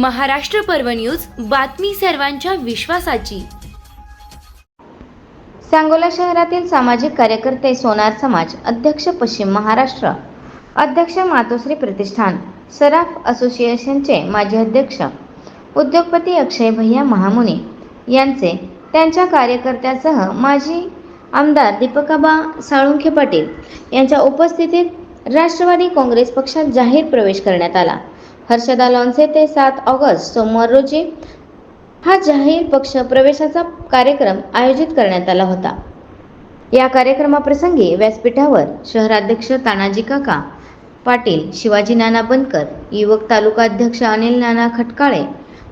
महाराष्ट्र पर्व न्यूज बातमी सर्वांच्या विश्वासाची. सांगोला शहरातील सामाजिक कार्यकर्ते सोनार समाज अध्यक्ष पश्चिम महाराष्ट्र अध्यक्ष मातोश्री प्रतिष्ठान सराफ असोसिएशनचे माजी अध्यक्ष उद्योगपती अक्षय भैया महामुने यांचे त्यांच्या कार्यकर्त्यासह माजी आमदार दीपकाबा साळुंखे पाटील यांच्या उपस्थितीत राष्ट्रवादी काँग्रेस पक्षात जाहीर प्रवेश करण्यात आला. हर्षदा लॉन्से ते सात ऑगस्ट सोमवार रोजी हा जाहीर पक्ष प्रवेशाचा कार्यक्रम आयोजित करण्यात आला होता. या कार्यक्रमाप्रसंगी व्यासपीठावर शहराध्यक्ष तानाजी काका पाटील शिवाजी नाना बनकर युवक तालुका अध्यक्ष अनिल नाना खटकाळे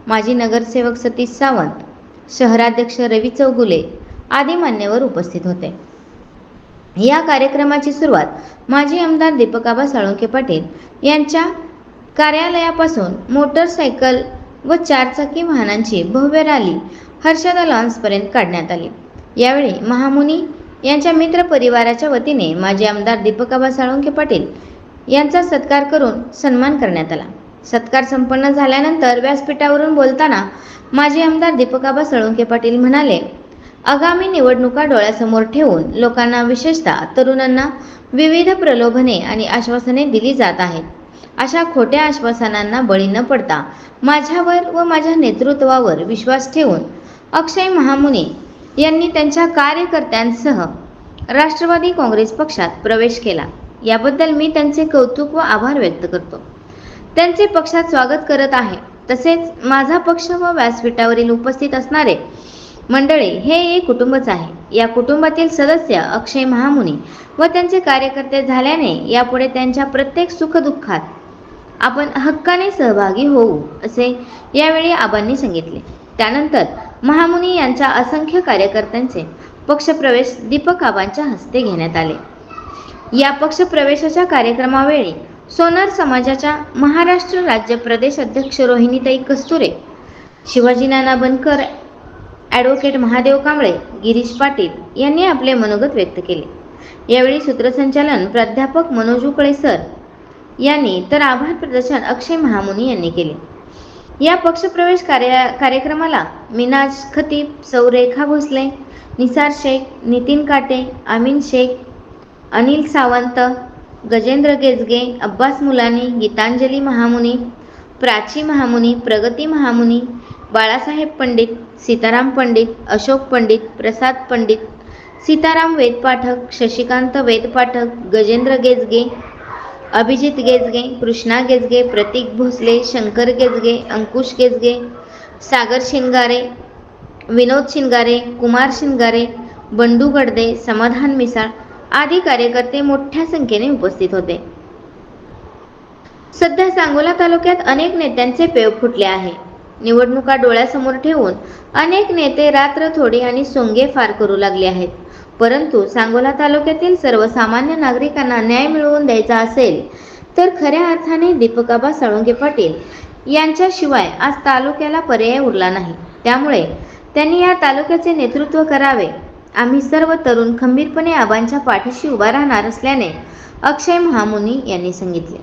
माजी नगरसेवक सतीश सावंत शहराध्यक्ष रवी चौगुले आदी मान्यवर उपस्थित होते. या कार्यक्रमाची सुरुवात माजी आमदार दीपकाबा साळुंके पाटील यांच्या कार्यालयापासून मोटरसायकल व चारचाकी वाहनांची भव्य रॅली हर्षदा लॉन्सपर्यंत काढण्यात आली. यावेळी महामुनी यांच्या मित्र परिवाराच्या वतीने माजी आमदार दीपकाबा साळुंके पाटील यांचा सत्कार करून सन्मान करण्यात आला. सत्कार संपन्न झाल्यानंतर व्यासपीठावरून बोलताना माजी आमदार दीपकाबा साळुंके पाटील म्हणाले आगामी निवडणुका डोळ्यासमोर ठेवून लोकांना विशेषतः तरुणांना विविध प्रलोभने आणि आश्वासने दिली जात आहेत. अशा खोट्या आश्वासनांना बळी न पडता माझ्यावर व माझ्या नेतृत्वावर विश्वास ठेवून अक्षय महामुनी यांनी त्यांच्या कार्यकर्त्यांसह राष्ट्रवादी काँग्रेस पक्षात प्रवेश केला. याबद्दल मी त्यांचे कौतुक व आभार व्यक्त करतो. त्यांचे पक्षात स्वागत करत आहे. तसेच माझा पक्ष व व्यासपीठावरील उपस्थित असणारे मंडळी हे एक कुटुंबच आहे. या कुटुंबातील सदस्य अक्षय महामुनी व त्यांचे कार्यकर्ते झाल्याने यापुढे त्यांच्या प्रत्येक सुखदुःखात आपण हक्काने सहभागी होऊ असे यावेळी आबांनी सांगितले. त्यानंतर महामुनी यांच्या असंख्य कार्यकर्त्यांचे पक्षप्रवेश दीपक आबांच्या हस्ते घेण्यात आले. या पक्षप्रवेशाच्या कार्यक्रमावेळी सोनार समाजाच्या महाराष्ट्र राज्य प्रदेश अध्यक्ष रोहिणीताई कस्तुरे शिवाजी नाना बनकर ॲडव्होकेट महादेव कांबळे गिरीश पाटील यांनी आपले मनोगत व्यक्त केले. यावेळी सूत्रसंचालन प्राध्यापक मनोज उकळे सर यांनी तर आभार प्रदर्शन अक्षय महामुनी यांनी केले. या पक्षप्रवेश कार्य कार्यक्रमाला मिनाज खतीब सौरेखा भोसले निसार शेख नितीन काटे अमीन शेख अनिल सावंत गजेंद्र गेजगे अब्बास मुलानी गीतांजली महामुनी प्राची महामुनी प्रगती महामुनी बाळासाहेब पंडित सीताराम पंडित अशोक पंडित प्रसाद पंडित सीताराम वेदपाठक शशिकांत वेदपाठक गजेंद्र गेजगे अभिजित गेजगे कृष्णा गेजगे प्रतीक भोसले शंकर गेजगे अंकुश गेजगे सागर शिंगारे विनोद शिंगारे कुमार शिंगारे बंडू गडदे समाधान मिसाळ आदी कार्यकर्ते मोठ्या संख्येने उपस्थित होते. सध्या सांगोला तालुक्यात अनेक नेत्यांचे पेव फुटले आहे. निवडणुका डोळ्यासमोर ठेवून अनेक नेते रात्र थोडी आणि सोंगे फार करू लागले आहेत. परंतु सांगोला तालुक्यातील सर्वसामान्य नागरिकांना न्याय मिळवून द्यायचा असेल तर खऱ्या अर्थाने दीपकाबा साळुंगे पाटील यांच्याशिवाय आज तालुक्याला पर्याय उरला नाही. त्यामुळे त्यांनी या तालुक्याचे नेतृत्व करावे. आम्ही सर्व तरुण खंबीरपणे आबांच्या पाठीशी उभा राहणार असल्याने अक्षय महामुनी यांनी सांगितले.